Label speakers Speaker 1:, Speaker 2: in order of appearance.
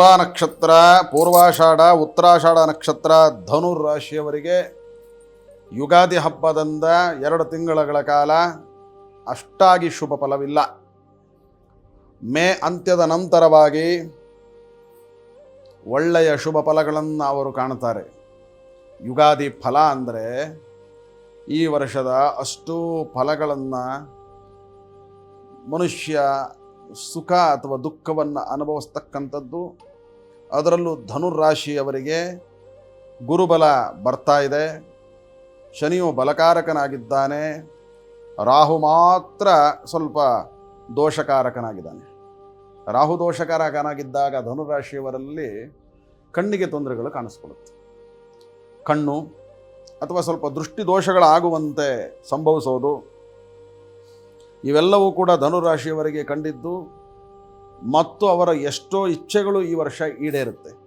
Speaker 1: ಮೂಲಾ ನಕ್ಷತ್ರ, ಪೂರ್ವಾಷಾಢ, ಉತ್ತರಾಷಾಢ ನಕ್ಷತ್ರ ಧನುರ್ ರಾಶಿಯವರಿಗೆ ಯುಗಾದಿ ಹಬ್ಬದಿಂದ ಎರಡು ತಿಂಗಳ ಕಾಲ ಅಷ್ಟಾಗಿ ಶುಭ ಫಲವಿಲ್ಲ. ಮೇ ಅಂತ್ಯದ ನಂತರವಾಗಿ ಒಳ್ಳೆಯ ಶುಭ ಫಲಗಳನ್ನು ಅವರು ಕಾಣುತ್ತಾರೆ ಯುಗಾದಿ ಫಲ ಅಂದರೆ ಈ ವರ್ಷದ ಅಷ್ಟು ಫಲಗಳನ್ನು ಮನುಷ್ಯ ಸುಖ ಅಥವಾ ದುಃಖವನ್ನು ಅನುಭವಿಸ್ತಕ್ಕಂಥದ್ದು ಅದರಲ್ಲೂ ಧನುರಾಶಿಯವರಿಗೆ ಗುರುಬಲ ಬರ್ತಾ ಇದೆ. ಶನಿಯು ಬಲಕಾರಕನಾಗಿದ್ದಾನೆ. ರಾಹು ಮಾತ್ರ ಸ್ವಲ್ಪ ದೋಷಕಾರಕನಾಗಿದ್ದಾನೆ. ರಾಹು ದೋಷಕಾರಕನಾಗಿದ್ದಾಗ ಧನುರಾಶಿಯವರಲ್ಲಿ ಕಣ್ಣಿಗೆ ತೊಂದರೆಗಳು ಕಾಣಿಸ್ಕೊಳ್ಳುತ್ತೆ. ಕಣ್ಣು ಅಥವಾ ಸ್ವಲ್ಪ ದೃಷ್ಟಿ ದೋಷಗಳಾಗುವಂತೆ ಸಂಭವಿಸೋದು. ಇವೆಲ್ಲವೂ ಕೂಡ ಧನುರಾಶಿಯವರಿಗೆ ಕಂಡಿದ್ದು ಮತ್ತು ಅವರ ಎಷ್ಟೋ ಇಚ್ಛೆಗಳು ಈ ವರ್ಷ ಈಡೇರುತ್ತೆ.